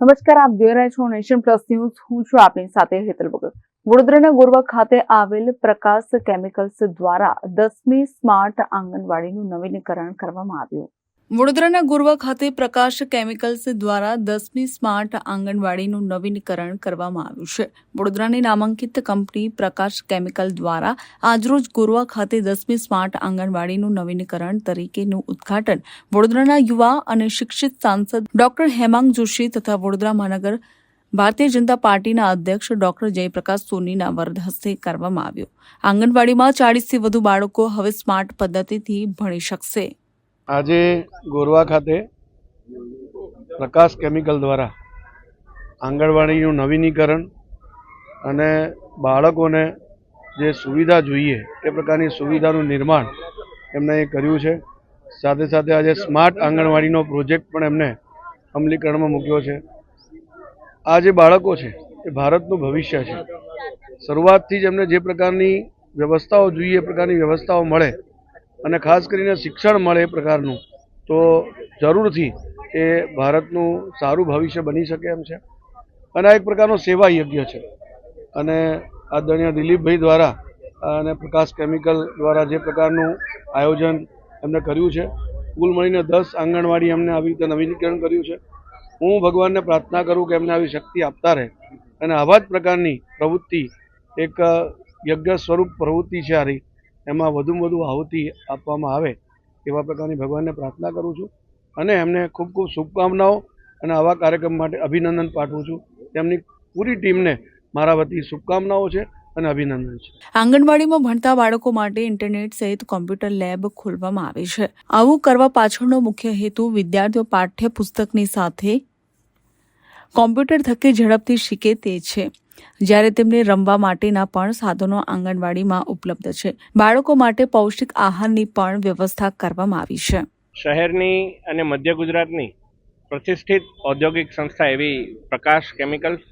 નમસ્કાર, આપ જોઈ રહ્યા છો નેશન પ્લસ ન્યૂઝ. હું છું આપની સાથે હેતલ વગર વડોદરાના ગોરવા ખાતે આવેલ પ્રકાશ કેમિકલ્સ દ્વારા દસમી સ્માર્ટ આંગણવાડીનું નવીનીકરણ કરવામાં આવ્યું. વડોદરાના ગોરવા ખાતે પ્રકાશ કેમિકલ્સ દ્વારા દસમી સ્માર્ટ આંગણવાડીનું નવીનીકરણ કરવામાં આવ્યું છે. વડોદરાની નામાંકિત કંપની પ્રકાશ કેમિકલ દ્વારા આજરોજ ગોરવા ખાતે દસમી સ્માર્ટ આંગણવાડીનું નવીનીકરણ તરીકેનું ઉદ્ઘાટન વડોદરાના યુવા અને શિક્ષિત સાંસદ ડોક્ટર હેમાંગ જોશી તથા વડોદરા મહાનગર ભારતીય જનતા પાર્ટીના અધ્યક્ષ ડોક્ટર જયપ્રકાશ સોનીના વરદ હસ્તે કરવામાં આવ્યો. આંગણવાડીમાં ચાળીસથી વધુ બાળકો હવે સ્માર્ટ પદ્ધતિથી ભણી શકશે. આજે ગોરવા ખાતે પ્રકાશ કેમિકલ દ્વારા આંગણવાડીનું નવીનીકરણ અને બાળકોને જે સુવિધા જોઈએ એ પ્રકારની સુવિધાનું નિર્માણ એમણે કર્યું છે. સાથે સાથે આજે સ્માર્ટ આંગણવાડીનો પ્રોજેક્ટ પણ એમને અમલીકરણમાં મૂક્યો છે. આ જે બાળકો છે એ ભારતનું ભવિષ્ય છે. શરૂઆતથી જ એમને જે પ્રકારની વ્યવસ્થાઓ જોઈએ એ પ્રકારની વ્યવસ્થાઓ મળે અને ખાસ કરીને શિક્ષણ મળે એ પ્રકારનું, તો જરૂરથી એ ભારતનું સારું ભવિષ્ય બની શકે એમ છે. અને આ એક પ્રકારનો સેવા યજ્ઞ છે. અને આદરણીય દિલીપભાઈ દ્વારા અને પ્રકાશ કેમિકલ દ્વારા જે પ્રકારનું આયોજન એમને કર્યું છે. કુલ મળીને દસ આંગણવાડી એમને આવી રીતે નવીનીકરણ કર્યું છે. હું ભગવાનને પ્રાર્થના કરું કે એમને આવી શક્તિ આપતા રહે. અને આવા જ પ્રકારની પ્રવૃત્તિ, એક યજ્ઞ સ્વરૂપ પ્રવૃત્તિ છે આ રહી એમાં વધુમાં વધુ આહુતિ આપવામાં આવે એવા પ્રકારની ભગવાનને પ્રાર્થના કરું છું અને એમને ખૂબ ખૂબ શુભકામનાઓ અને આવા કાર્યક્રમ માટે અભિનંદન પાઠવું છું. તેમની પૂરી ટીમને મારા વતી શુભકામનાઓ છે અને અભિનંદન છે. આંગણવાડીમાં ભણતા બાળકો માટે ઇન્ટરનેટ સહિત કોમ્પ્યુટર લેબ ખોલવામાં આવી છે. આવું કરવા પાછળનો મુખ્ય હેતુ વિદ્યાર્થીઓ પાઠ્યપુસ્તકની સાથે કોમ્પ્યુટર થકી ઝડપથી શીખે તે છે, જ્યારે તેમને રમવા માટેના પણ સાધનો આંગણવાડીમાં ઉપલબ્ધ છે. બાળકો માટે પૌષ્ટિક આહારની પણ વ્યવસ્થા કરવામાં આવી છે. શહેરની અને મધ્ય ગુજરાતની પ્રતિષ્ઠિત ઔદ્યોગિક સંસ્થા એવી પ્રકાશ કેમિકલ્સ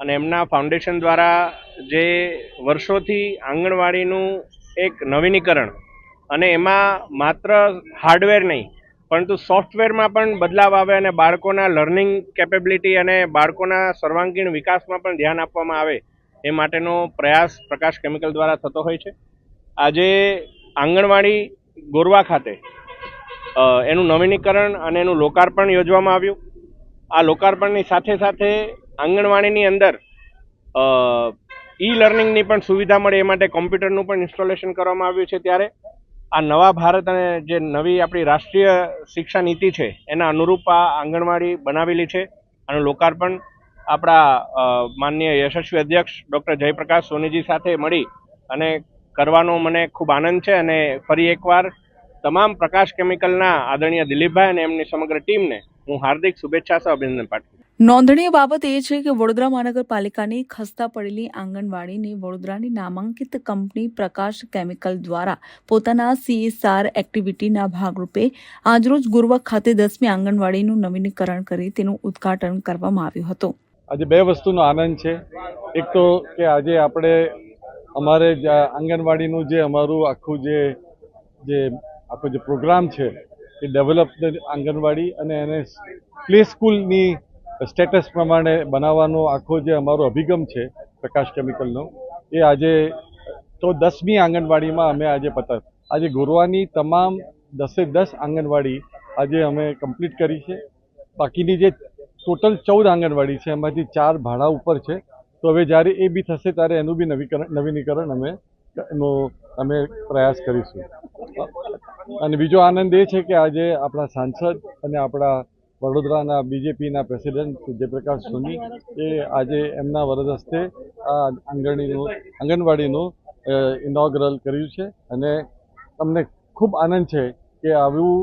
અને એમના ફાઉન્ડેશન દ્વારા જે વર્ષોથી આંગણવાડીનું એક નવીનીકરણ અને એમાં માત્ર હાર્ડવેર નહીં પરંતુ સોફ્ટવેરમાં પણ બદલાવ આવે અને બાળકોના લર્નિંગ કેપેબિલિટી અને બાળકોના સર્વાંગીણ વિકાસમાં પણ ધ્યાન આપવામાં આવે એ માટેનો પ્રયાસ પ્રકાશ કેમિકલ દ્વારા થતો હોય છે. આજે આંગણવાડી ગોરવા ખાતે એનું નવીનીકરણ અને એનું લોકાર્પણ યોજવામાં આવ્યું. આ લોકાર્પણની સાથે સાથે આંગણવાડીની અંદર ઈ લર્નિંગની પણ સુવિધા મળે એ માટે કોમ્પ્યુટરનું પણ ઇન્સ્ટોલેશન કરવામાં આવ્યું છે ત્યારે. આ નવા ભારત અને જે નવી આપણી રાષ્ટ્રીય શિક્ષા નીતિ છે, એના અનુરૂપ આ આંગણવાડી બનાવેલી છે આનું લોકાર્પણ આપણા માનનીય યશસ્વી અધ્યક્ષ ડૉક્ટર જયપ્રકાશ સોનીજી સાથે મળી અને કરવાનો મને ખૂબ આનંદ છે અને ફરી એકવાર તમામ પ્રકાશ કેમિકલના આદરણીય દિલીપભાઈ અને એમની સમગ્ર ટીમને હું હાર્દિક શુભેચ્છા સહ અભિનંદન પાઠવું. નોંધનીય બાબત એ છે કે વડોદરા મહાનગરપાલિકાની ખસ્તા પડેલી આંગણવાડીને વડોદરાની નામાંકિત કંપની પ્રકાશ કેમિકલ દ્વારા પોતાના સીએસઆર એક્ટિવિટીના ભાગરૂપે આજરોજ ગુરવા ખાતે દસમી આંગણવાડીનું નવીનીકરણ કરી તેનું ઉદ્ઘાટન કરવામાં આવ્યું હતું. આજે બે વસ્તુનો આનંદ છે. એક તો કે આજે આપણે અમારે આંગણવાડીનું જે અમારું આખું જે જે આખો જે પ્રોગ્રામ છે એ ડેવલપ આંગણવાડી અને એને પ્લે સ્કૂલની સ્ટેટસ પ્રમાણે બનાવવાનો આખો જે અમારો અભિગમ છે, પ્રકાશ કેમિકલનો, એ આજે, તો દસમી આંગણવાડીમાં અમે આજે પતર આજે ગોરવાની તમામ દસે દસ આંગણવાડી આજે અમે કમ્પ્લીટ કરી છે. બાકીની જે ટોટલ ચૌદ આંગણવાડી છે, એમાંથી ચાર ભાડા ઉપર છે. તો હવે જ્યારે એ બી થશે, ત્યારે એનું બી નવીકરણ, નવીનીકરણ અમે, એનો અમે પ્રયાસ કરીશું. અને બીજો આનંદ એ છે કે આજે આપણા સાંસદ અને આપણા વડોદરાના બીજેપીના પ્રેસિડેન્ટ જયપ્રકાશ સોની એ આજે એમના વરદ હસ્તે આ આંગણવાડીનું આંગણવાડીનું ઇનોગ્રલ કર્યું છે. અને અમને ખૂબ આનંદ છે કે આવું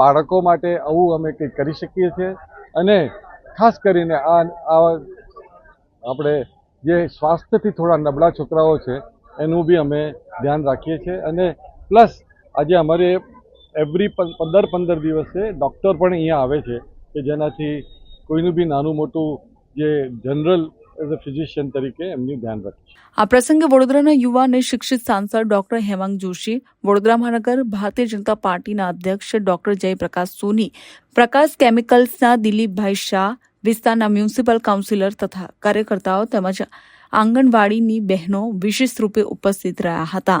બાળકો માટે આવું અમે કંઈક કરી શકીએ છીએ. અને ખાસ કરીને આ આપણે જે સ્વાસ્થ્યથી થોડા નબળા છોકરાઓ છે, એનું બી અમે ધ્યાન રાખીએ છીએ. અને પ્લસ આજે અમારે એવરી પંદર પંદર દિવસે ડૉક્ટર પણ અહીંયા આવે છે કે જેનાથી કોઈનું બી નાનું મોટું જે જનરલ એઝ અ ફિઝિશિયન તરીકે એમનું ધ્યાન રાખે આ પ્રસંગે વડોદરાના યુવા અને શિક્ષિત સાંસદ ડોક્ટર હેમાંગ જોશી, વડોદરા મહાનગર ભારતીય જનતા પાર્ટીના અધ્યક્ષ ડોક્ટર જયપ્રકાશ સોની, પ્રકાશ કેમિકલ્સના દિલીપભાઈ શાહ, વિસ્તારના મ્યુનિસિપલ કાઉન્સિલર તથા કાર્યકર્તાઓ તેમજ આંગણવાડીની બહેનો વિશેષ રૂપે ઉપસ્થિત રહ્યા હતા.